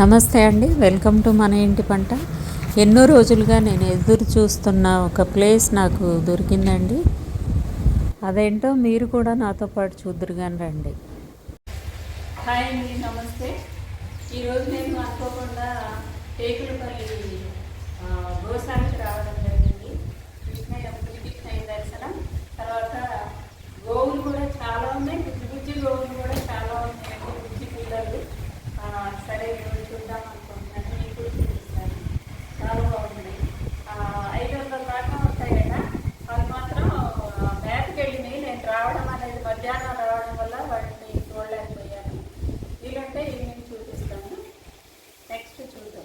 నమస్తే అండి. Welcome to మన ఇంటి పంట. ఎన్నో రోజులుగా నేను ఎదురు చూస్తున్న ఒక ప్లేస్ నాకు దొరికిందండి. అదేంటో మీరు కూడా నాతో పాటు చూద్దరుగాని రండి. హాయ్ అండి నమస్తే. ఈరోజు నేను అనుకోకుండా టేకులపల్లి మధ్యాహ్నం రావడం వల్ల వాటిని చూడలేకపోయాను. వీలుంటే ఈవినింగ్ చూపిస్తాను. నెక్స్ట్ చూద్దాం.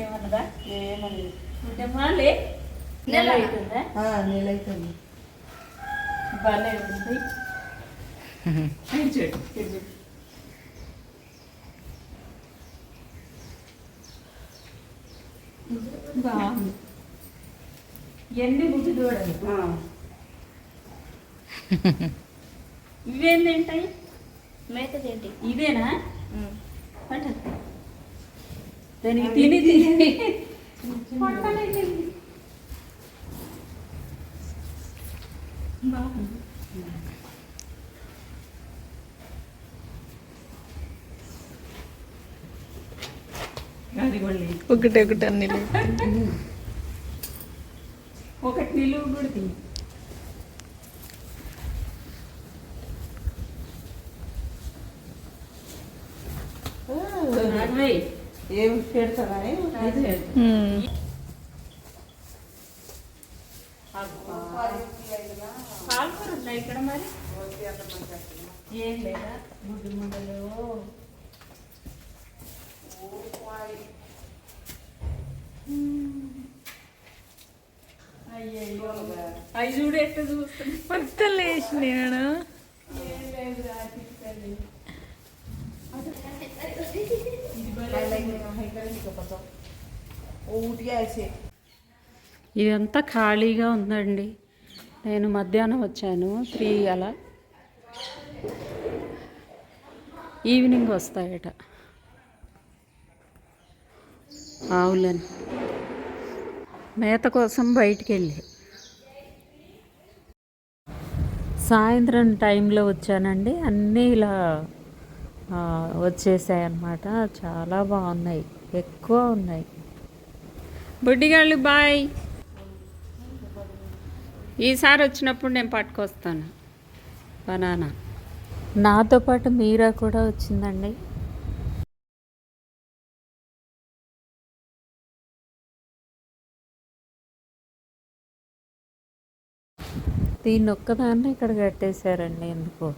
ఏమన్నదా? ఏమనేది ఉంటేమా లే నెల అవుతుందా నెల అవుతుంది భలే ఉంది. చూడు చూడు బాగుంది. ఎన్ని బుద్ధి చూడాలి ఇవేం తింటాయి మేతదేంటి ఇవేనా? పట్టదు దానికి తిని తిని. ఒకటి ఒకటి అన్ని. ఒకటి నిలువు కూడా అదే ఏం పాల్కూర ఉందా ఇక్కడ మరి? ఏం లేదా? గుడ్డు ముద్దలు. అవి చూడు ఎట్లా చూస్తుంది? మొత్తం లేచినాడు ఇదంతా ఖాళీగా ఉందండి. నేను మధ్యాహ్నం వచ్చాను త్రీ అలా. ఈవినింగ్ వస్తాయట. ఆవులని. మేత కోసం బయటికి వెళ్ళి సాయంత్రం టైంలో వచ్చానండి. అన్నీ ఇలా ఆ, వచ్చేసాయన్నమాట. చాలా బాగున్నాయి. ఎక్కువ ఉన్నాయి. బుడ్డిగాళ్ళు బాయ్. ఈసారి వచ్చినప్పుడు నేను పట్టుకొస్తాను. బనానా. నాతో పాటు మీరా కూడా వచ్చిందండి. దీన్ని ఒక్కదాన్నే ఇక్కడ కట్టేశారండి ఎందుకో.